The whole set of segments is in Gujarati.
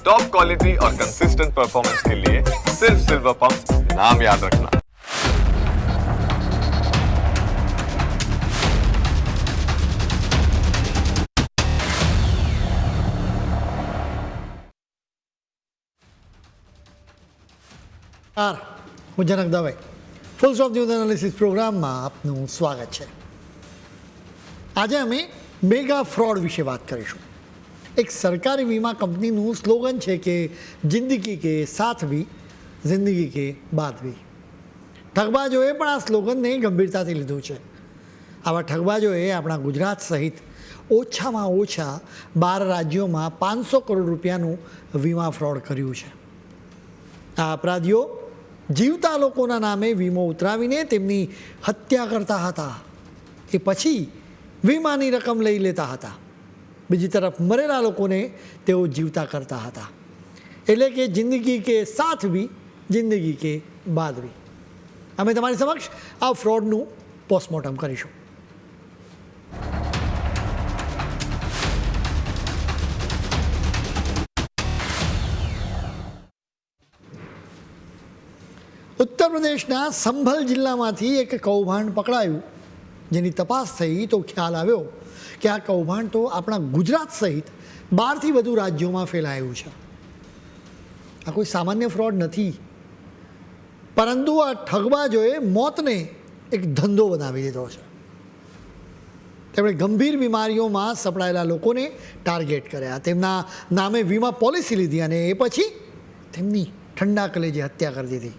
टॉप क्वालिटी और कंसिस्टेंट परफॉर्मेंस के लिए सिर्फ सिल्वर पंप नाम याद रखना નમસ્કાર હું Janak Dave full stop news analysis પ્રોગ્રામમાં આપનું સ્વાગત છે આજે અમે મેગા ફ્રોડ વિશે વાત કરીશું એક સરકારી વીમા કંપનીનું સ્લોગન છે કે જિંદગી કે સાથ ભી જિંદગી કે બાદ ભી ઠગબાજોએ પણ આ સ્લોગનને ગંભીરતાથી લીધું છે. આવા ઠગબાજોએ આપણા ગુજરાત સહિત ઓછામાં ઓછા બાર રાજ્યોમાં પાંચસો કરોડ રૂપિયાનું વીમા ફ્રોડ કર્યું છે. આ અપરાધીઓ જીવતા લોકોના નામે વીમો ઉતરાવીને તેમની હત્યા કરતા હતા. એ પછી વીમાની રકમ લઈ લેતા હતા. બીજી તરફ મરેલા લોકોને તેઓ જીવતા કરતા હતા. એટલે કે જિંદગી કે સાથ બી જિંદગી કે બાદ બી અમે તમારી સમક્ષ આ ફ્રોડનું પોસ્ટમોર્ટમ કરીશું. ઉત્તર પ્રદેશના સંભલ જિલ્લામાંથી એક કૌભાંડ પકડાયું. જેની તપાસ થઈ તો ખ્યાલ આવ્યો. કે આ કૌભાંડ તો આપણા ગુજરાત સહિત બારથી વધુ રાજ્યોમાં ફેલાયું છે. આ કોઈ સામાન્ય ફ્રોડ નથી. પરંતુ આ ઠગબાજોએ મોતને એક ધંધો બનાવી દીધો છે. તેમણે ગંભીર બીમારીઓમાં સપડાયેલા લોકોને ટાર્ગેટ કર્યા. તેમના નામે વીમા પોલિસી લીધી અને એ પછી તેમની ઠંડા કલેજે હત્યા કરી દીધી.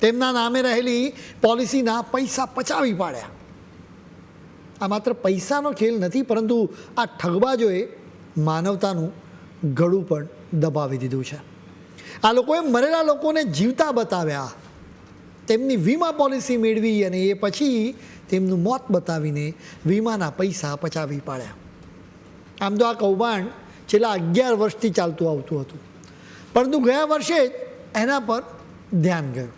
તેમના નામે રહેલી પોલિસીના પૈસા પચાવી પાડ્યા. આ માત્ર પૈસાનો ખેલ નથી, પરંતુ આ ઠગબાજોએ માનવતાનું ગળું પણ દબાવી દીધું છે. આ લોકોએ મરેલા લોકોને જીવતા બતાવ્યા. તેમની વીમા પોલિસી મેળવી અને એ પછી તેમનું મોત બતાવીને વીમાના પૈસા પચાવી પાડ્યા. આમ તો આ કૌભાંડ છેલ્લા અગિયાર વર્ષથી ચાલતું આવતું હતું. પરંતુ ગયા વર્ષે જ એના પર ધ્યાન ગયું.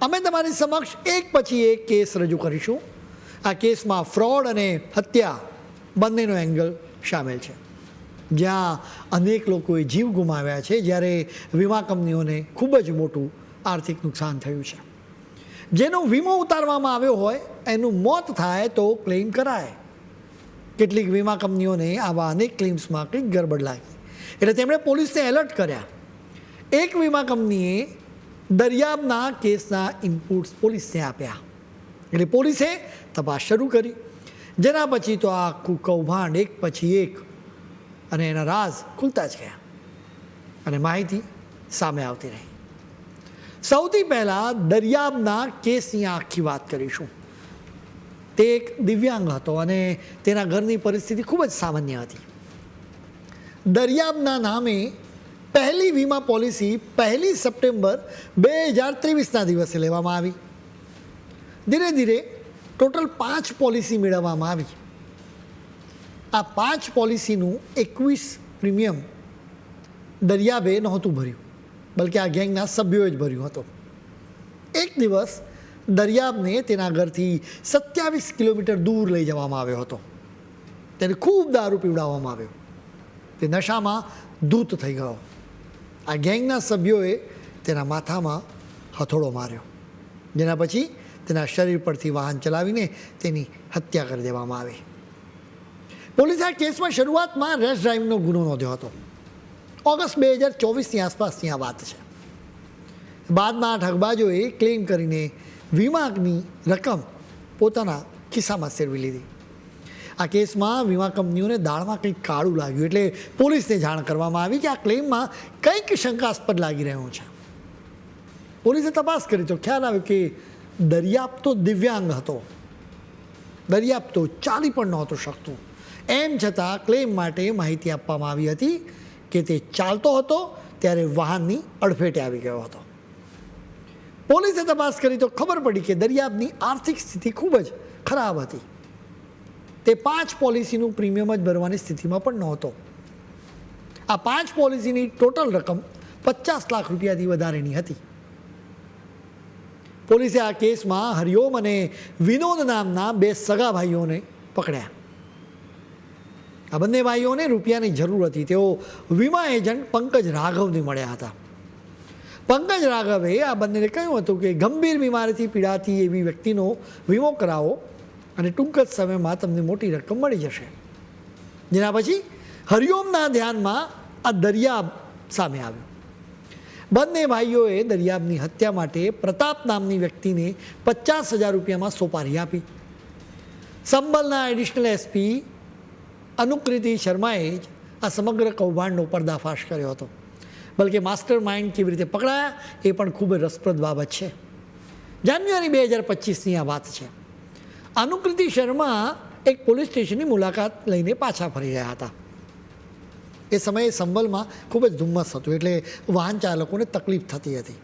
અમે તમારી સમક્ષ એક પછી એક કેસ રજૂ કરીશું. આ કેસમાં ફ્રોડ અને હત્યા બંનેનો એંગલ સામેલ છે. જ્યાં અનેક લોકોએ જીવ ગુમાવ્યા છે જ્યારે વીમા કંપનીઓને ખૂબ જ મોટું આર્થિક નુકસાન થયું છે. જેનો વીમો ઉતારવામાં આવ્યો હોય, એનું મોત થાય તો ક્લેમ કરાય. કેટલીક વીમા કંપનીઓને આવા અનેક ક્લેમ્સમાં કંઈક ગરબડ લાગી. એટલે તેમણે પોલીસને એલર્ટ કર્યા. એક વીમા કંપનીએ દરિયાબના કેસના ઇનપુટ્સ પોલીસને આપ્યા. એટલે પોલીસે તપાસ શરૂ કરી. જેના પછી તો આ આખું કૌભાંડ એક પછી એક અને એના રાજ ખુલતા જ ગયા અને માહિતી સામે આવતી રહી. સૌથી પહેલાં દરિયાબના કેસની આખી વાત કરીશું. તે એક દિવ્યાંગ હતો અને તેના ઘરની પરિસ્થિતિ ખૂબ જ સામાન્ય હતી. દરિયાબના નામે પહેલી વીમા પોલિસી પહેલી સપ્ટેમ્બર બે હજાર ત્રેવીસના દિવસે લેવામાં આવી. ધીરે ધીરે ટોટલ પાંચ પોલિસી મેળવવામાં આવી. આ પાંચ પોલિસીનું એકવીસ પ્રીમિયમ દરિયાબે નહોતું ભર્યું, બલકે આ ગેંગના સભ્યોએ જ ભર્યું હતું. એક દિવસ દરિયાબને તેના ઘરથી સત્યાવીસ કિલોમીટર દૂર લઈ જવામાં આવ્યો હતો. તેને ખૂબ દારૂ પીવડાવવામાં આવ્યો. તે નશામાં ધૂત થઈ ગયો. આ ગેંગના સભ્યોએ તેના માથામાં હથોડો માર્યો. જેના પછી તેના શરીર પરથી વાહન ચલાવીને તેની હત્યા કરી દેવામાં આવી. પોલીસે આ કેસમાં શરૂઆતમાં રેશ ડ્રાઇવિંગનો ગુનો નોંધ્યો હતો. ઓગસ્ટ બે હજાર ચોવીસની આસપાસની આ વાત છે. બાદમાં ઠગબાજોએ ક્લેમ કરીને વીમાની રકમ પોતાના ખિસ્સામાં સેરવી લીધી. આ કેસમાં વીમા કંપનીઓને દાળમાં કંઈક કાળું લાગ્યું એટલે પોલીસને જાણ કરવામાં આવી કે આ ક્લેમમાં કંઈક શંકાસ્પદ લાગી રહ્યું છે. પોલીસે તપાસ કરી તો ખ્યાલ આવ્યો કે દરિયાપ તો દિવ્યાંગ હતો. દરિયાપ તો ચાલી પણ નહોતો શકતું. એમ છતાં ક્લેમ માટે માહિતી આપવામાં આવી હતી કે તે ચાલતો હતો ત્યારે વાહનની અડફેટે આવી ગયો હતો. પોલીસે તપાસ કરી તો ખબર પડી કે દરિયાબની આર્થિક સ્થિતિ ખૂબ જ ખરાબ હતી. તે પાંચ પોલિસીનું પ્રીમિયમ જ ભરવાની સ્થિતિમાં પણ નહોતો. આ પાંચ પોલિસીની ટોટલ રકમ પચાસ લાખ રૂપિયાથી વધારેની હતી. પોલીસે આ કેસમાં હરિઓમ અને વિનોદ નામના બે સગા ભાઈઓને પકડ્યા. આ બંને ભાઈઓને રૂપિયાની જરૂર હતી. તેઓ વીમા એજન્ટ પંકજ રાઘવને મળ્યા હતા. પંકજ રાઘવે આ બંનેને કહ્યું હતું કે, ગંભીર બીમારીથી પીડાતી એવી વ્યક્તિનો વીમો કરાવો અને ટૂંક જ સમયમાં તમને મોટી રકમ મળી જશે. જેના પછી હરિઓમના ધ્યાનમાં આ દરિયા સામે આવ્યો. બંને ભાઈઓએ દરિયાબની હત્યા માટે પ્રતાપ નામની વ્યક્તિને પચાસ હજાર રૂપિયામાં સોપારી આપી. સંબલના એડિશનલ એસપી અનુકૃતિ શર્માએ જ આ સમગ્ર કૌભાંડનો પર્દાફાશ કર્યો હતો. બલકે માસ્ટર માઇન્ડ કેવી રીતે પકડાયા એ પણ ખૂબ રસપ્રદ બાબત છે. જાન્યુઆરી બે હજાર પચીસની આ વાત છે. અનુકૃતિ શર્મા એક પોલીસ સ્ટેશનની મુલાકાત લઈને પાછા ફરી રહ્યા હતા. એ સમયે સંભલમાં ખૂબ જ ધુમ્મસ હતું એટલે વાહન ચાલકોને તકલીફ થતી હતી.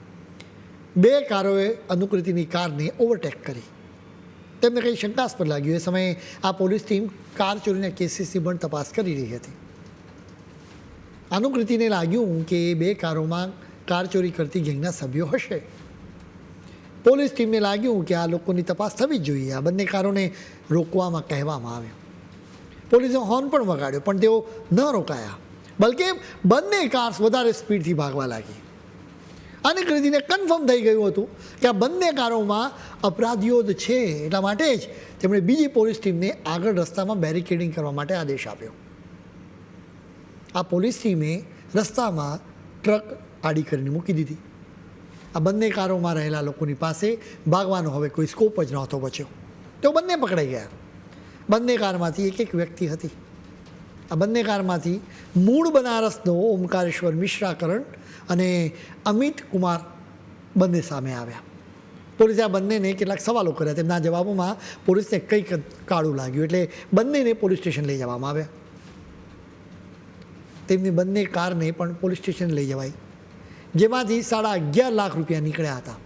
બે કારોએ અનુકૃતિની કારને ઓવરટેક કરી. તેમને કંઈ શંકાસ્પદ લાગ્યું. એ સમયે આ પોલીસ ટીમ કાર ચોરીના કેસીસની પણ તપાસ કરી રહી હતી. અનુકૃતિને લાગ્યું કે એ બે કારોમાં કાર ચોરી કરતી ગેંગના સભ્યો હશે. પોલીસ ટીમને લાગ્યું કે આ લોકોની તપાસ થવી જ જોઈએ. આ બંને કારોને રોકવામાં કહેવામાં આવ્યું. પોલીસે હોર્ન પણ વગાડ્યો, પણ તેઓ ન રોકાયા. બલકે બંને કાર્સ વધારે સ્પીડથી ભાગવા લાગી. અને કૃતિને કન્ફર્મ થઈ ગયું હતું કે આ બંને કારોમાં અપરાધીઓ જ છે, એટલા માટે જ તેમણે બીજી પોલીસ ટીમને આગળ રસ્તામાં બેરિકેડિંગ કરવા માટે આદેશ આપ્યો. આ પોલીસ ટીમે રસ્તામાં ટ્રક આડી કરીને મૂકી દીધી. આ બંને કારોમાં રહેલા લોકોની પાસે ભાગવાનો હવે કોઈ સ્કોપ જ નહોતો બચ્યો. તેઓ બંને પકડાઈ ગયા. બંને કારમાંથી એક એક વ્યક્તિ હતી. આ બંને કારમાંથી મૂળ બનારસનો ઓમકારેશ્વર મિશ્રાકરણ અને અમિત કુમાર બંને સામે આવ્યા. પોલીસે આ બંનેને કેટલાક સવાલો કર્યા. તેમના જવાબોમાં પોલીસને કંઈક કાળું લાગ્યું એટલે બંનેને પોલીસ સ્ટેશન લઈ જવામાં આવ્યા. તેમની બંને કારને પણ પોલીસ સ્ટેશન લઈ જવાઈ. જેમાંથી સાડા અગિયાર લાખ રૂપિયા નીકળ્યા હતા.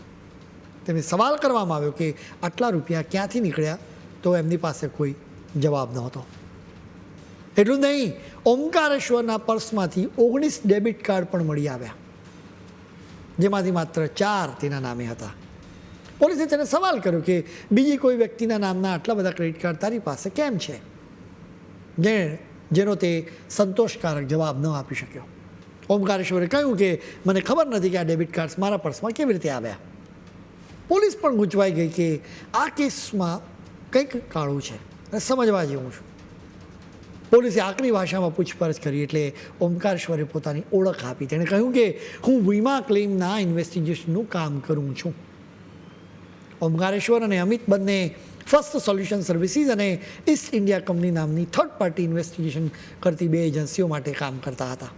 તેમને સવાલ કરવામાં આવ્યો કે આટલા રૂપિયા ક્યાંથી નીકળ્યા? તો એમની પાસે કોઈ જવાબ નહોતો. એટલું નહીં ઓમકારેશ્વરના પર્સમાંથી ઓગણીસ ડેબિટ કાર્ડ પણ મળી આવ્યા. જેમાંથી માત્ર ચાર તેના નામે હતા. પોલીસે તેને સવાલ કર્યો કે બીજી કોઈ વ્યક્તિના નામના આટલા બધા ક્રેડિટ કાર્ડ તારી પાસે કેમ છે? જે જેનો તે સંતોષકારક જવાબ ન આપી શક્યો. ઓમકારેશ્વરે કહ્યું કે મને ખબર નથી કે આ ડેબિટ કાર્ડ્સ મારા પર્સમાં કેવી રીતે આવ્યા. પોલીસ પણ ગૂંચવાઈ ગઈ કે આ કેસમાં કંઈક કાળું છે. અને સમજવા જેવું છું. પોલીસે આકરી ભાષામાં પૂછપરછ કરી એટલે ઓમકારેશ્વરે પોતાની ઓળખ આપી. તેણે કહ્યું કે હું વીમા ક્લેમના ઇન્વેસ્ટિગેશનનું કામ કરું છું. ઓમકારેશ્વર અને અમિત બંને ફર્સ્ટ સોલ્યુશન સર્વિસીસ અને ઈસ્ટ ઇન્ડિયા કંપની નામની થર્ડ પાર્ટી ઇન્વેસ્ટિગેશન કરતી બે એજન્સીઓ માટે કામ કરતા હતા.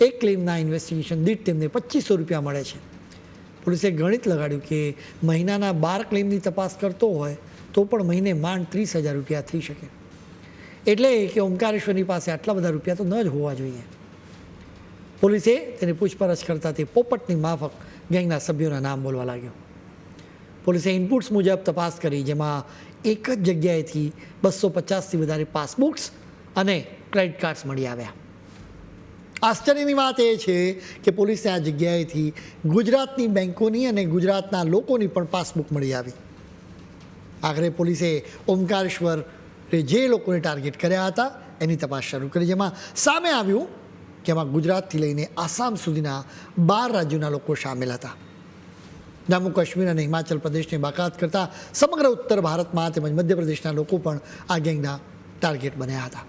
એક ક્લેમના ઇન્વેસ્ટિગેશન દીઠ તેમને પચીસો રૂપિયા મળે છે. પોલીસે ગણિત લગાડ્યું કે મહિનાના બાર ક્લેમની તપાસ કરતો હોય તો પણ મહિને માંડ ત્રીસ હજાર રૂપિયા થઈ શકે. એટલે કે ઓમકારેશ્વરની પાસે આટલા બધા રૂપિયા તો ન જ હોવા જોઈએ. પોલીસે તેની પૂછપરછ કરતા તે પોપટની માફક ગેંગના સભ્યોના નામ બોલવા લાગ્યો. પોલીસે ઇનપુટ્સ મુજબ તપાસ કરી, જેમાં એક જ જગ્યાએથી બસો પચાસથી વધારે પાસબુક્સ અને ક્રેડિટ કાર્ડ્સ મળી આવ્યા. આશ્ચર્યની વાત એ છે કે પોલીસે આ જગ્યાએથી ગુજરાતની બેન્કોની અને ગુજરાતના લોકોની પણ પાસબુક મળી આવી. આખરે પોલીસે ઓમકારેશ્વર જે લોકોને ટાર્ગેટ કર્યા હતા, એની તપાસ શરૂ કરી. જેમાં સામે આવ્યું કે એમાં ગુજરાતથી લઈને આસામ સુધીના બાર રાજ્યોના લોકો સામેલ હતા. જમ્મુ કાશ્મીર અને હિમાચલ પ્રદેશની બાકાત કરતા સમગ્ર ઉત્તર ભારતમાં તેમજ મધ્યપ્રદેશના લોકો પણ આ ગેંગના ટાર્ગેટ બન્યા હતા.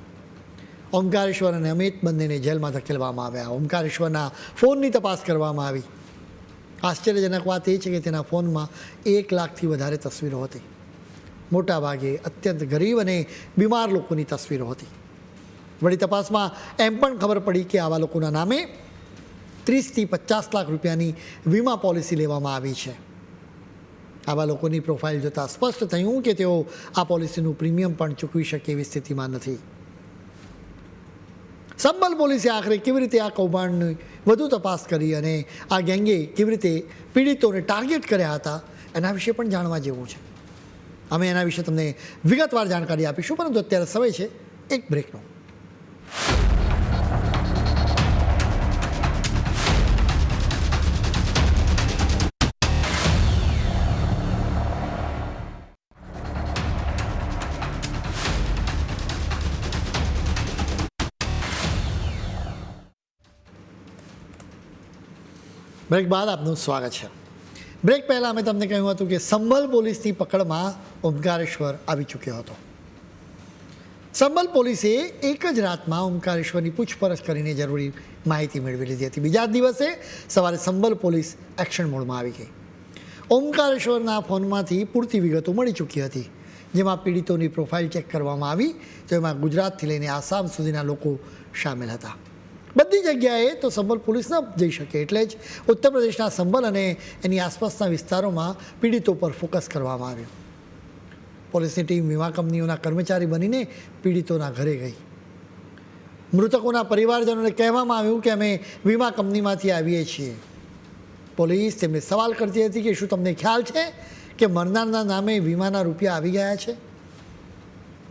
ઓમકારેશ્વર અને અમિત બંનેને જેલમાં ધકેલવામાં આવ્યા. ઓમકારેશ્વરના ફોનની તપાસ કરવામાં આવી. આશ્ચર્યજનક વાત એ છે કે તેના ફોનમાં એક લાખથી વધારે તસવીરો હતી. મોટાભાગે અત્યંત ગરીબ અને બીમાર લોકોની તસવીરો હતી. વળી તપાસમાં એમ પણ ખબર પડી કે આવા લોકોના નામે ત્રીસથી પચાસ લાખ રૂપિયાની વીમા પોલિસી લેવામાં આવી છે. આવા લોકોની પ્રોફાઇલ જોતાં સ્પષ્ટ થયું કે તેઓ આ પોલિસીનું પ્રીમિયમ પણ ચૂકવી શકે એવી સ્થિતિમાં નથી. સંબલ પોલીસે આખરે કેવી રીતે આ કૌભાંડની વધુ તપાસ કરી અને આ ગેંગે કેવી રીતે પીડિતોને ટાર્ગેટ કર્યા હતા, એના વિશે પણ જાણવા જેવું છે. અમે એના વિશે તમને વિગતવાર જાણકારી આપીશું, પરંતુ અત્યારે સમય છે એક બ્રેકનો બ્રેક બાદ આપનું સ્વાગત છે. બ્રેક પહેલાં અમે તમને કહ્યું હતું કે સંભલ પોલીસની પકડમાં ઓમકારેશ્વર આવી ચૂક્યો હતો. સંભલ પોલીસે એક જ રાતમાં ઓમકારેશ્વરની પૂછપરછ કરીને જરૂરી માહિતી મેળવી લીધી હતી. બીજા દિવસે સવારે સંભલ પોલીસ એક્શન મોડમાં આવી ગઈ. ઓમકારેશ્વરના ફોનમાંથી પૂરતી વિગતો મળી ચૂકી હતી, જેમાં પીડિતોની પ્રોફાઇલ ચેક કરવામાં આવી, તો એમાં ગુજરાતથી લઈને આસામ સુધીના લોકો સામેલ હતા. બધી જગ્યાએ તો સંભલ પોલીસ ન જઈ શકે એટલે જ ઉત્તર પ્રદેશના સંભલ અને એની આસપાસના વિસ્તારોમાં પીડિતો પર ફોકસ કરવામાં આવ્યું. પોલીસની ટીમ વીમા કંપનીઓના કર્મચારી બનીને પીડિતોના ઘરે ગઈ. મૃતકોના પરિવારજનોને કહેવામાં આવ્યું કે અમે વીમા કંપનીમાંથી આવીએ છીએ. પોલીસ તેમને સવાલ કરતી હતી કે શું તમને ખ્યાલ છે કે મરનારના નામે વીમાના રૂપિયા આવી ગયા છે?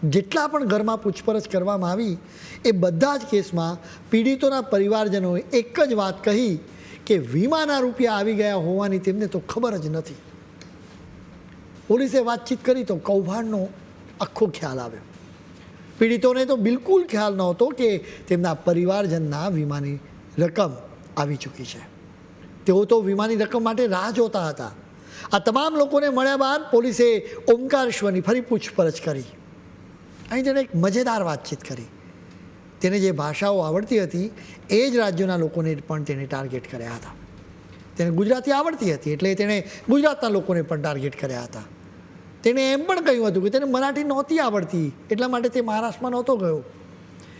જેટલા પણ ઘરમાં પૂછપરછ કરવામાં આવી, એ બધા જ કેસમાં પીડિતોના પરિવારજનોએ એક જ વાત કહી કે વીમાના રૂપિયા આવી ગયા હોવાની તેમને તો ખબર જ નથી. પોલીસે વાતચીત કરી તો કૌભાંડનો આખો ખ્યાલ આવ્યો. પીડિતોને તો બિલકુલ ખ્યાલ નહોતો કે તેમના પરિવારજનના વીમાની રકમ આવી ચૂકી છે. તેઓ તો વીમાની રકમ માટે રાહ જોતા હતા. આ તમામ લોકોને મળ્યા બાદ પોલીસે ઓમકારેશ્વરની ફરી પૂછપરછ કરી. અહીં તેણે એક મજેદાર વાતચીત કરી. તેને જે ભાષાઓ આવડતી હતી, એ જ રાજ્યોના લોકોને પણ તેને ટાર્ગેટ કર્યા હતા. તેને ગુજરાતી આવડતી હતી, એટલે તેણે ગુજરાતના લોકોને પણ ટાર્ગેટ કર્યા હતા. તેણે એમ પણ કહ્યું હતું કે તેને મરાઠી નહોતી આવડતી, એટલા માટે તે મહારાષ્ટ્રમાં નહોતો ગયો.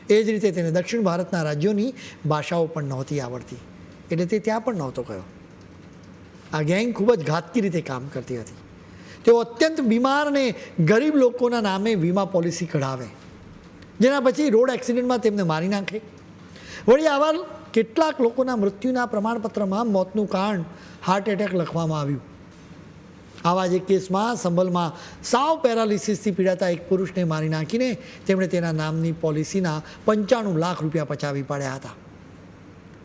એ જ રીતે તેને દક્ષિણ ભારતના રાજ્યોની ભાષાઓ પણ નહોતી આવડતી, એટલે તે ત્યાં પણ નહોતો ગયો. આ ગેંગ ખૂબ જ ઘાતકી રીતે કામ કરતી હતી. તેઓ અત્યંત બીમાર અને ગરીબ લોકોના નામે વીમા પોલિસી કઢાવે. જેના પછી રોડ એક્સિડન્ટમાં તેમને મારી નાખે. વળી આવા કેટલાક લોકોના મૃત્યુના પ્રમાણપત્રમાં મોતનું કારણ હાર્ટ એટેક લખવામાં આવ્યું. આવા જ એક કેસમાં સંભલમાં સાવ પેરાલિસિસથી પીડાતા એક પુરુષને મારી નાખીને તેમણે તેના નામની પોલિસીના પંચાણું લાખ રૂપિયા પચાવી પાડ્યા હતા.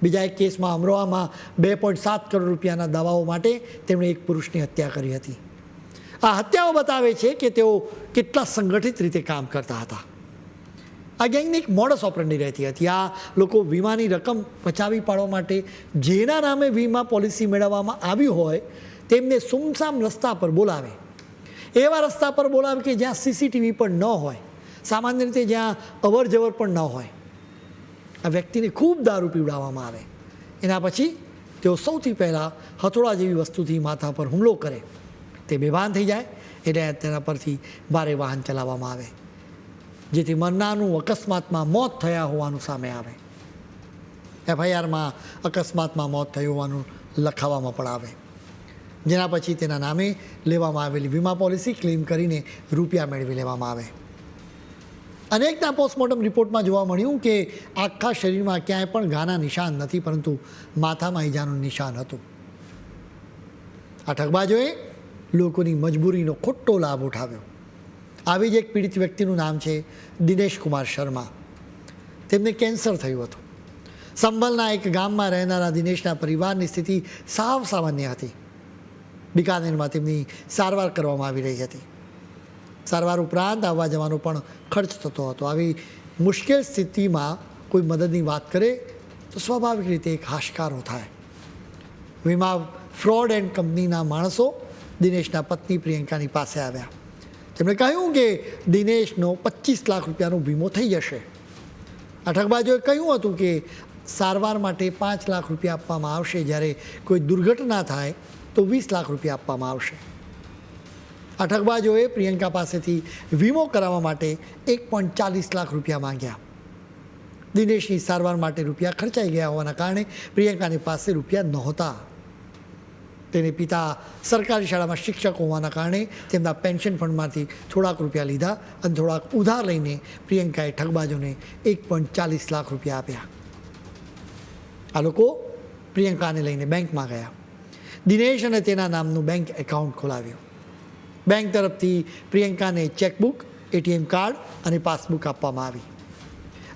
બીજા એક કેસમાં અમરોહામાં બે પોઈન્ટ સાત કરોડ રૂપિયાના દવાઓ માટે તેમણે એક પુરુષની હત્યા કરી હતી. આ હત્યાઓ બતાવે છે કે તેઓ કેટલા સંગઠિત રીતે કામ કરતા હતા. આ ગેંગની એક મોડસ ઓપરેન્ડી રહેતી હતી. આ લોકો વીમાની રકમ બચાવી પાડવા માટે જેના નામે વીમા પોલિસી મેળવવામાં આવી હોય, તેમને સુમસામ રસ્તા પર બોલાવે. એવા રસ્તા પર બોલાવે કે જ્યાં સીસીટીવી પણ ન હોય. સામાન્ય રીતે જ્યાં અવર જવર પણ ન હોય. આ વ્યક્તિને ખૂબ દારૂ પીવડાવવામાં આવે. એના પછી તેઓ સૌથી પહેલાં હથોડા જેવી વસ્તુથી માથા પર હુમલો કરે. તે બેભાન થઈ જાય, એટલે તેના પરથી ભારે વાહન ચલાવવામાં આવે. જેથી મરનારનું અકસ્માતમાં મોત થયા હોવાનું સામે આવે. એફઆઈઆરમાં અકસ્માતમાં મોત થયું હોવાનું લખાવવામાં પણ આવે. જેના પછી તેના નામે લેવામાં આવેલી વીમા પોલિસી ક્લેમ કરીને રૂપિયા મેળવી લેવામાં આવે. અનેકના પોસ્ટમોર્ટમ રિપોર્ટમાં જોવા મળ્યું કે આખા શરીરમાં ક્યાંય પણ ઘાના નિશાન નથી, પરંતુ માથામાં ઈજાનું નિશાન હતું. આ ઠગબાજોએ લોકોની મજબૂરીનો ખોટો લાભ ઉઠાવ્યો. આવી જ એક પીડિત વ્યક્તિનું નામ છે દિનેશ કુમાર શર્મા. તેમને કેન્સર થયું હતું. સંભલના એક ગામમાં રહેનારા દિનેશના પરિવારની સ્થિતિ સાવ સામાન્ય હતી. બિકાનેરમાં તેમની સારવાર કરવામાં આવી રહી હતી. સારવાર ઉપરાંત આવવા જવાનો પણ ખર્ચ થતો હતો. આવી મુશ્કેલ સ્થિતિમાં કોઈ મદદની વાત કરે તો સ્વાભાવિક રીતે એક હાશકારો થાય. વીમા ફ્રોડ એન્ડ કંપનીના માણસો દિનેશના પત્ની પ્રિયંકાની પાસે આવ્યા. તેમણે કહ્યું કે દિનેશનો પચીસ લાખ રૂપિયાનો વીમો થઈ જશે. અઠકબાજોએ કહ્યું હતું કે સારવાર માટે પાંચ લાખ રૂપિયા આપવામાં આવશે. જ્યારે કોઈ દુર્ઘટના થાય તો વીસ લાખ રૂપિયા આપવામાં આવશે. અઠકબાજોએ પ્રિયંકા પાસેથી વીમો કરાવવા માટે એક પોઈન્ટ ચાલીસ લાખ રૂપિયા માંગ્યા. દિનેશની સારવાર માટે રૂપિયા ખર્ચાઈ ગયા હોવાના કારણે પ્રિયંકાની પાસે રૂપિયા નહોતા. તેને પિતા સરકારી શાળામાં શિક્ષક હોવાના કારણે તેમના પેન્શન ફંડમાંથી થોડાક રૂપિયા લીધા અને થોડાક ઉધાર લઈને પ્રિયંકાએ ઠગબાજોને એક પોઈન્ટ ચાલીસ લાખ રૂપિયા આપ્યા. આ લોકો પ્રિયંકાને લઈને બેંકમાં ગયા. દિનેશ અને તેના નામનું બેંક એકાઉન્ટ ખોલાવ્યું. બેંક તરફથી પ્રિયંકાને ચેકબુક, એટીએમ કાર્ડ અને પાસબુક આપવામાં આવી.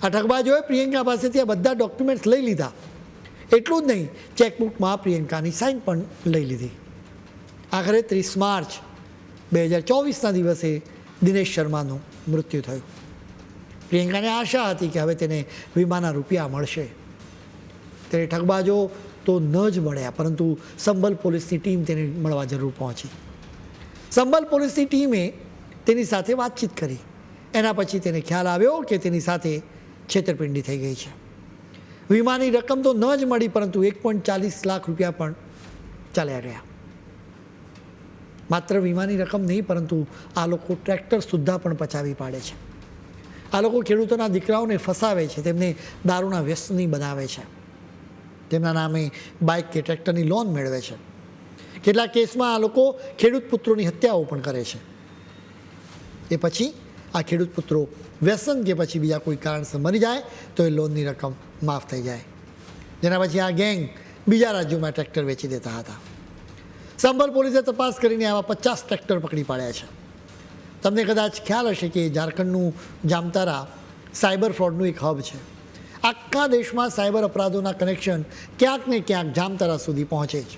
આ ઠગબાજોએ પ્રિયંકા પાસેથી આ બધા ડોક્યુમેન્ટ્સ લઈ લીધા. એટલું જ નહીં ચેકબુકમાં પ્રિયંકાની સાઇન પણ લઈ લીધી. આખરે ત્રીસ માર્ચ બે હજાર ચોવીસના દિવસે દિનેશ શર્માનું મૃત્યુ થયું. પ્રિયંકાને આશા હતી કે હવે તેને વીમાના રૂપિયા મળશે. તેને ઠગબાજો તો ન જ મળ્યા, પરંતુ સંભલ પોલીસની ટીમ તેને મળવા જરૂર પહોંચી. સંભલ પોલીસની ટીમે તેની સાથે વાતચીત કરી. એના પછી તેને ખ્યાલ આવ્યો કે તેની સાથે છેતરપિંડી થઈ ગઈ છે. વીમાની રકમ તો ન જ મળી, પરંતુ એક પોઈન્ટ ચાલીસ લાખ રૂપિયા પણ ચાલ્યા ગયા. માત્ર વીમાની રકમ નહીં, પરંતુ આ લોકો ટ્રેક્ટર સુદ્ધા પણ પચાવી પાડે છે. આ લોકો ખેડૂતોના દીકરાઓને ફસાવે છે, તેમને દારૂના વ્યસની બનાવે છે. તેમના નામે બાઇક કે ટ્રેક્ટરની લોન મેળવે છે. કેટલાક કેસમાં આ લોકો ખેડૂત પુત્રોની હત્યાઓ પણ કરે છે. એ પછી આ ખેડૂત પુત્રો વ્યસન કે પછી બીજા કોઈ કારણસર મરી જાય તો એ લોનની રકમ માફ થઈ જાય. જેના પછી આ ગેંગ બીજા રાજ્યોમાં ટ્રેક્ટર વેચી દેતા હતા. સંભલ પોલીસે તપાસ કરીને આવા પચાસ ટ્રેક્ટર પકડી પાડ્યા છે. તમને કદાચ ખ્યાલ હશે કે ઝારખંડનું જામતારા સાયબર ફ્રોડનું એક હબ છે. આખા દેશમાં સાયબર અપરાધોના કનેક્શન ક્યાંક ને ક્યાંક જામતારા સુધી પહોંચે છે.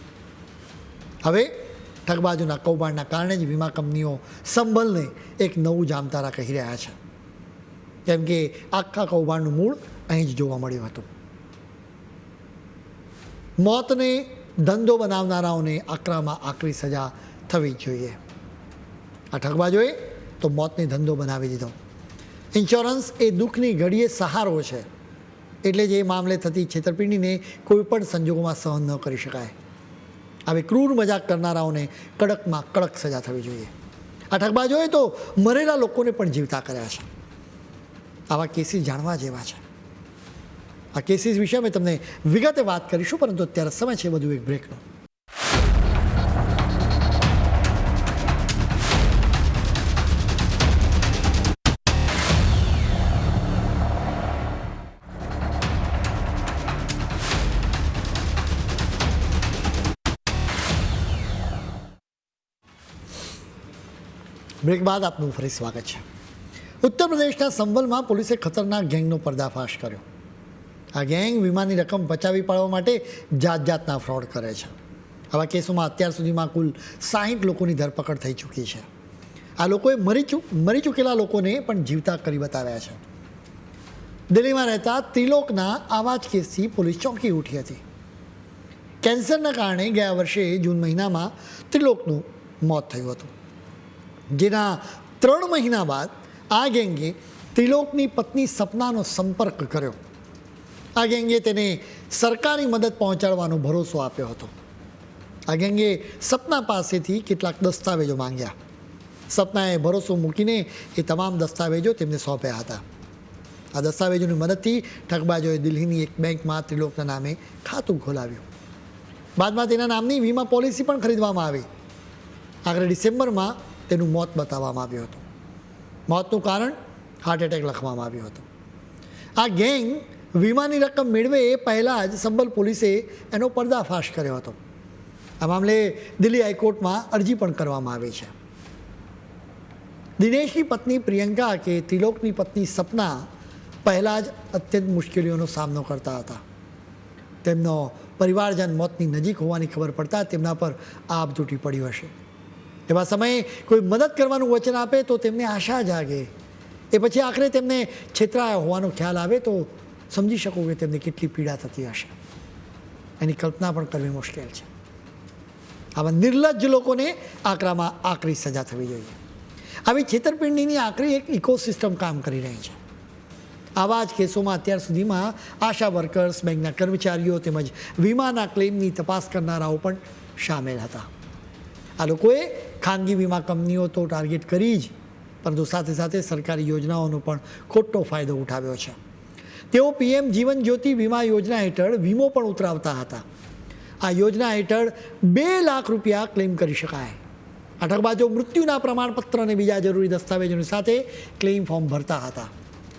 હવે ઠગબાજુના કૌભાંડના કારણે જ વીમા કંપનીઓ સંભલને એક નવું જામતારા કહી રહ્યા છે. કેમ કે આખા કૌભાંડનું મૂળ અહીં જ જોવા મળ્યું હતું. મોતને ધંધો બનાવનારાઓને આકરામાં આકરી સજા થવી જોઈએ. આ ઠગબાજોએ તો મોતને ધંધો બનાવી દીધો. ઇન્સ્યોરન્સ એ દુઃખની ઘડીએ સહારો છે. એટલે જ એ મામલે થતી છેતરપિંડીને કોઈપણ સંજોગોમાં સહન ન કરી શકાય. આવી ક્રૂર મજાક કરનારાઓને કડકમાં કડક સજા થવી જોઈએ. આ ઠગબાજોએ તો મરેલા લોકોને પણ જીવતા કર્યા છે. આવા કેસીસ જાણવા જેવા છે. આ કેસીસ વિશે અમે તમને વિગતે વાત કરીશું, પરંતુ અત્યારે સમય છે બધું એક બ્રેકનો બ્રેક બાદ આપનું ફરી સ્વાગત છે. ઉત્તર પ્રદેશના સંભલમાં પોલીસે ખતરનાક ગેંગનો પર્દાફાશ કર્યો. આ ગેંગ વીમાની રકમ બચાવી પાડવા માટે જાત જાતના ફ્રોડ કરે છે. આવા કેસોમાં અત્યાર સુધીમાં કુલ સાહીઠ લોકોની ધરપકડ થઈ ચૂકી છે. આ લોકોએ મરી ચૂક મરી ચૂકેલા લોકોને પણ જીવતા કરી બતાવ્યા છે. દિલ્હીમાં રહેતા ત્રિલોકના આવા જ કેસથી પોલીસ ચોંકી ઉઠી હતી. કેન્સરના કારણે ગયા વર્ષે જૂન મહિનામાં ત્રિલોકનું મોત થયું હતું. જેના ત્રણ મહિના બાદ આ ગેંગે ત્રિલોકની પત્ની સપનાનો સંપર્ક કર્યો. આ ગેંગે તેને સરકારી મદદ પહોંચાડવાનો ભરોસો આપ્યો હતો. આ ગેંગે સપના પાસેથી કેટલાક દસ્તાવેજો માંગ્યા. સપનાએ ભરોસો મૂકીને એ તમામ દસ્તાવેજો તેમને સોંપ્યા હતા. આ દસ્તાવેજોની મદદથી ઠગબાજોએ દિલ્હીની એક બેંકમાં ત્રિલોકના નામે ખાતું ખોલાવ્યું. બાદમાં તેના નામની વીમા પોલિસી પણ ખરીદવામાં આવી. આગળ ડિસેમ્બરમાં તેનું મોત બતાવવામાં આવ્યું હતું. મોતનું કારણ હાર્ટ એટેક લખવામાં આવ્યું હતું. આ ગેંગ વીમાની રકમ મેળવે એ પહેલાં જ સંબલ પોલીસે એનો પર્દાફાશ કર્યો હતો. આ મામલે દિલ્હી હાઈકોર્ટમાં અરજી પણ કરવામાં આવી છે. દિનેશની પત્ની પ્રિયંકા કે ત્રિલોકની પત્ની સપના પહેલાં જ અત્યંત મુશ્કેલીઓનો સામનો કરતા હતા. તેમનો પરિવારજન મોતની નજીક હોવાની ખબર પડતા તેમના પર આબ તૂટી પડ્યું હશે. એવા સમયે કોઈ મદદ કરવાનું વચન આપે તો તેમને આશા જાગે. એ પછી આખરે તેમને છેતરાયા હોવાનો ખ્યાલ આવે તો સમજી શકો કે તેમને કેટલી પીડા થતી હશે. એની કલ્પના પણ કરવી મુશ્કેલ છે. આવા નિર્લજ્જ લોકોને આકરામાં આકરી સજા થવી જોઈએ. આવી છેતરપિંડીની આકરી એક ઇકોસિસ્ટમ કામ કરી રહી છે. આવા જ કેસોમાં અત્યાર સુધીમાં આશા વર્કર્સ બેંકના કર્મચારીઓ તેમજ વીમાના ક્લેમની તપાસ કરનારાઓ પણ સામેલ હતા. આ લોકોએ ખાનગી વીમા કંપનીઓ તો ટાર્ગેટ કરી જ, પરંતુ સાથે સાથે સરકારી યોજનાઓનો પણ ખોટો ફાયદો ઉઠાવ્યો છે. તેઓ પીએમ જીવન જ્યોતિ વીમા યોજના હેઠળ વીમો પણ ઉતરાવતા હતા. આ યોજના હેઠળ બે લાખ રૂપિયા ક્લેમ કરી શકાય. ઠગબાજો મૃત્યુના પ્રમાણપત્ર અને બીજા જરૂરી દસ્તાવેજોની સાથે ક્લેમ ફોર્મ ભરતા હતા.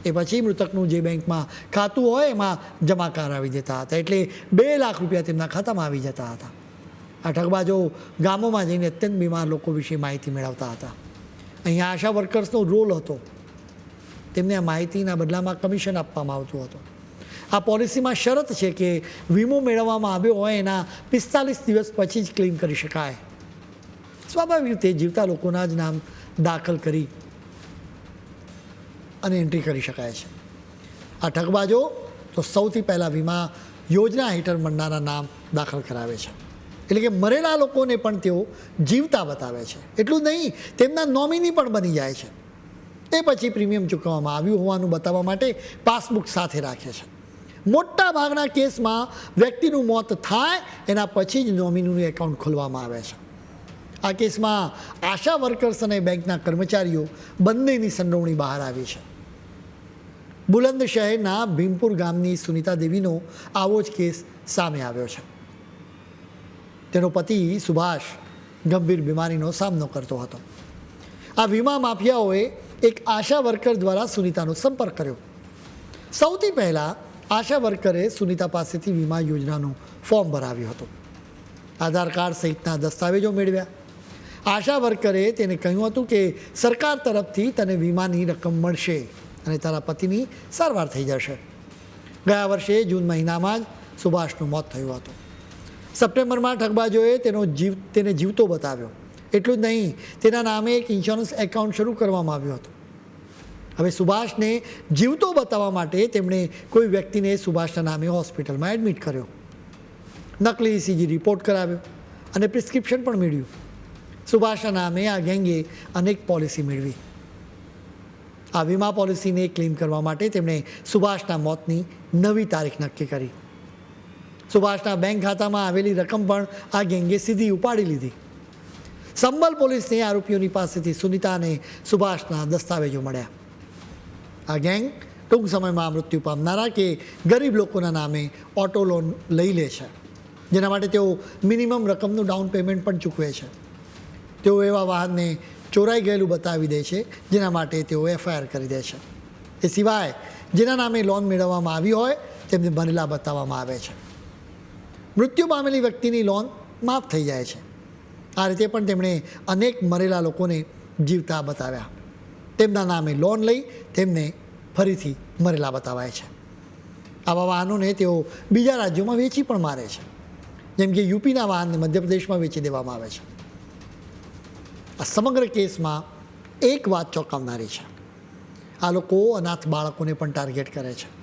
એ પછી મૃતકનું જે બેંકમાં ખાતું હોય એમાં જમા કરાવી દેતા હતા. એટલે બે લાખ રૂપિયા તેમના ખાતામાં આવી જતા હતા. આ ઠગબાજો ગામોમાં જઈને અત્યંત બીમાર લોકો વિશે માહિતી મેળવતા હતા. અહીંયા આશા વર્કર્સનો રોલ હતો. તેમને આ માહિતીના બદલામાં કમિશન આપવામાં આવતું હતું. આ પોલિસીમાં શરત છે કે વીમો મેળવવામાં આવ્યો હોય એના પિસ્તાલીસ દિવસ પછી જ ક્લેમ કરી શકાય. સ્વાભાવિક રીતે જીવતા લોકોના જ નામ દાખલ કરી અને એન્ટ્રી કરી શકાય છે. આ ઠગબાજો તો સૌથી પહેલાં વીમા યોજના હેઠળ મળનારા નામ દાખલ કરાવે છે. એટલે કે મરેલા લોકોને પણ તેઓ જીવતા બતાવે છે. એટલું નહીં, તેમના નોમિની પણ બની જાય છે. તે પછી પ્રીમિયમ ચૂકવવામાં આવ્યું હોવાનું બતાવવા માટે પાસબુક સાથે રાખે છે. મોટા ભાગના કેસમાં વ્યક્તિનું મોત થાય, એના પછી જ નોમિનીનું એકાઉન્ટ ખોલવામાં આવે છે. આ કેસમાં આશા વર્કર્સ અને બેંકના કર્મચારીઓ બંનેની સંડોવણી બહાર આવી છે. બુલંદ શહેરના ભીમપુર ગામની સુનિતા દેવીનો આવો જ કેસ સામે આવ્યો છે. તેનો પતિ સુભાષ ગંભીર બીમારીનો સામનો કરતો હતો. આ વીમા માફિયાઓએ એક આશા વર્કર દ્વારા સુનિતાનો સંપર્ક કર્યો. સૌથી પહેલાં આશા વર્કરે સુનિતા પાસેથી વીમા યોજનાનું ફોર્મ ભરાવ્યું હતું. આધાર કાર્ડ સહિતના દસ્તાવેજો મેળવ્યા. આશા વર્કરે તેને કહ્યું હતું કે સરકાર તરફથી તને વીમાની રકમ મળશે અને તારા પતિની સારવાર થઈ જશે. ગયા વર્ષે જૂન મહિનામાં જ સુભાષનું મોત થયું હતું. સપ્ટેમ્બરમાં ઠગબાજોએ તેનો જીવ તેને જીવતો બતાવ્યો. એટલું જ નહીં, તેના નામે એક ઇન્સ્યોરન્સ એકાઉન્ટ શરૂ કરવામાં આવ્યું હતું. હવે સુભાષને જીવતો બતાવવા માટે તેમણે કોઈ વ્યક્તિને સુભાષના નામે હોસ્પિટલમાં એડમિટ કર્યો. નકલી ઇસીજી રિપોર્ટ કરાવ્યો અને પ્રિસ્ક્રિપ્શન પણ મેળવ્યું. સુભાષના નામે આ ગેંગે અનેક પોલિસી મેળવી. આ વીમા પોલિસીને ક્લેમ કરવા માટે તેમણે સુભાષના મોતની નવી તારીખ નક્કી કરી. સુભાષના બેંક ખાતામાં આવેલી રકમ પણ આ ગેંગે સીધી ઉપાડી લીધી. સંબલ પોલીસને આરોપીઓની પાસેથી સુનિતા અને સુભાષના દસ્તાવેજો મળ્યા. આ ગેંગ ટૂંક સમયમાં મૃત્યુ પામનારા કે ગરીબ લોકોના નામે ઓટો લોન લઈ લે છે. જેના માટે તેઓ મિનિમમ રકમનું ડાઉન પેમેન્ટ પણ ચૂકવે છે. તેઓ એવા વાહનને ચોરાઈ ગયેલું બતાવી દે છે, જેના માટે તેઓ એફઆઈઆર કરી દે છે. એ સિવાય, જેના નામે લોન મેળવવામાં આવી હોય, તેમને બનેલા બતાવવામાં આવે છે. મૃત્યુ પામેલી વ્યક્તિની લોન માફ થઈ જાય છે. આ રીતે પણ તેમણે અનેક મરેલા લોકોને જીવતા બતાવ્યા. તેમના નામે લોન લઈ તેમને ફરીથી મરેલા બતાવાય છે. આવા વાહનોને તેઓ બીજા રાજ્યોમાં વેચી પણ મારે છે. જેમ કે યુપીના વાહનને મધ્યપ્રદેશમાં વેચી દેવામાં આવે છે. આ સમગ્ર કેસમાં એક વાત ચોંકાવનારી છે. આ લોકો અનાથ બાળકોને પણ ટાર્ગેટ કરે છે.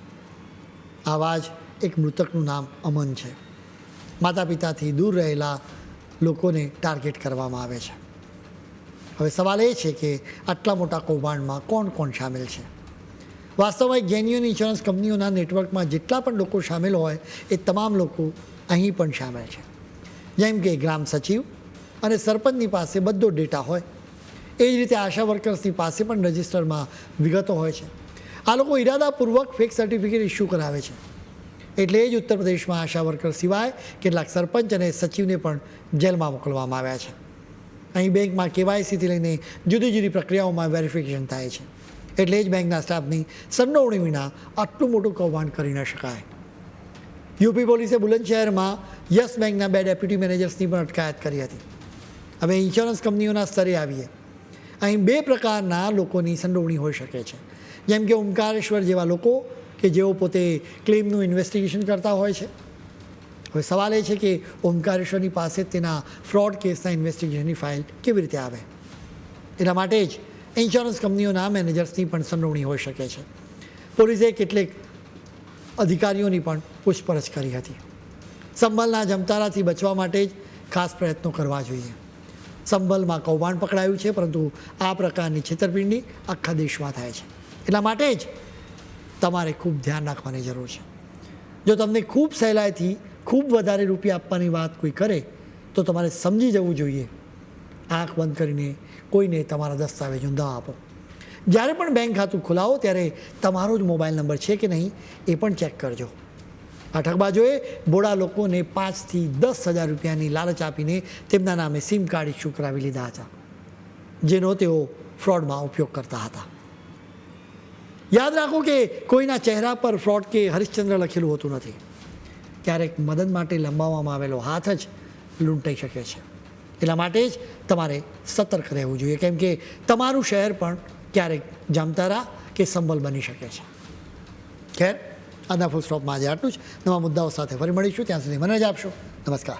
આવા જ એક મૃતકનું નામ અમન છે. માતા પિતાથી દૂર રહેલા લોકોને ટાર્ગેટ કરવામાં આવે છે. હવે સવાલ એ છે કે આટલા મોટા કૌભાંડમાં કોણ કોણ સામેલ છે? વાસ્તવમાં ગેન્યુઅન ઇન્સ્યોરન્સ કંપનીઓના નેટવર્કમાં જેટલા પણ લોકો સામેલ હોય, એ તમામ લોકો અહીં પણ સામેલ છે. જેમ કે ગ્રામ સચિવ અને સરપંચની પાસે બધો ડેટા હોય. એ જ રીતે આશા વર્કર્સની પાસે પણ રજિસ્ટરમાં વિગતો હોય છે. આ લોકો ઇરાદાપૂર્વક ફેક સર્ટિફિકેટ ઇસ્યુ કરાવે છે. એટલે જ ઉત્તર પ્રદેશમાં આશા વર્કર સિવાય કેટલાક સરપંચ અને સચિવને પણ જેલમાં મોકલવામાં આવ્યા છે. અહીં બેંકમાં કેવાયસીથી લઈને જુદી જુદી પ્રક્રિયાઓમાં વેરિફિકેશન થાય છે. એટલે જ બેંકના સ્ટાફની સંડોવણી વિના આટલું મોટું કૌભાંડ કરી ન શકાય. યુપી પોલીસે બુલંદશહેરમાં યસ બેંકના બે ડેપ્યુટી મેનેજર્સની પણ અટકાયત કરી હતી. હવે ઇન્સ્યોરન્સ કંપનીઓના સ્તરે આવીએ. અહીં બે પ્રકારના લોકોની સંડોવણી હોઈ શકે છે. જેમ કે ઓમકારેશ્વર જેવા લોકો કે જેઓ પોતે ક્લેમનું ઇન્વેસ્ટિગેશન કરતા હોય છે. હવે સવાલ એ છે કે ઓમકારેશ્વરની પાસે તેના ફ્રોડ કેસના ઇન્વેસ્ટિગેશનની ફાઇલ કેવી રીતે આવે? એના માટે જ ઇન્સ્યોરન્સ કંપનીઓના મેનેજર્સની પણ સંડોવણી હોઈ શકે છે. પોલીસે કેટલીક અધિકારીઓની પણ પૂછપરછ કરી હતી. સંભલના જમતારાથી બચવા માટે જ ખાસ પ્રયત્નો કરવા જોઈએ. સંભલમાં કૌભાંડ પકડાયું છે, પરંતુ આ પ્રકારની છેતરપિંડી આખા દેશમાં થાય છે. એટલા માટે જ તમારે ખૂબ ધ્યાન રાખવાની જરૂર છે. જો તમને ખૂબ સહેલાઈથી ખૂબ વધારે રૂપિયા આપવાની વાત કોઈ કરે, તો તમારે સમજી જવું જોઈએ. આંખ બંધ કરીને કોઈને તમારા દસ્તાવેજો ન આપો. જ્યારે પણ બેંક ખાતું ખોલાવો, ત્યારે તમારો જ મોબાઈલ નંબર છે કે નહીં, એ પણ ચેક કરજો. આ ઠગબાજોએ બોડા લોકોને પાંચથી દસ હજાર રૂપિયાની લાલચ આપીને તેમના નામે સિમ કાર્ડ ઇસ્યુ કરાવી લીધા હતા, જેનો તેઓ ફ્રોડમાં ઉપયોગ કરતા હતા. યાદ રાખો કે કોઈના ચહેરા પર ફ્રોડ કે હરિશ્ચંદ્ર લખેલું હોતું નથી. ક્યારેક મદદ માટે લંબાવવામાં આવેલો હાથ જ લૂંટાઈ શકે છે. એટલા માટે જ તમારે સતર્ક રહેવું જોઈએ. કેમ કે તમારું શહેર પણ ક્યારેક જામતારા કે સંબલ બની શકે છે. ખેર, આજના ફૂલ સ્ટોપમાં આજે આટલું જ. નવા મુદ્દાઓ સાથે ફરી મળીશું. ત્યાં સુધી મને જ આપશો. નમસ્કાર.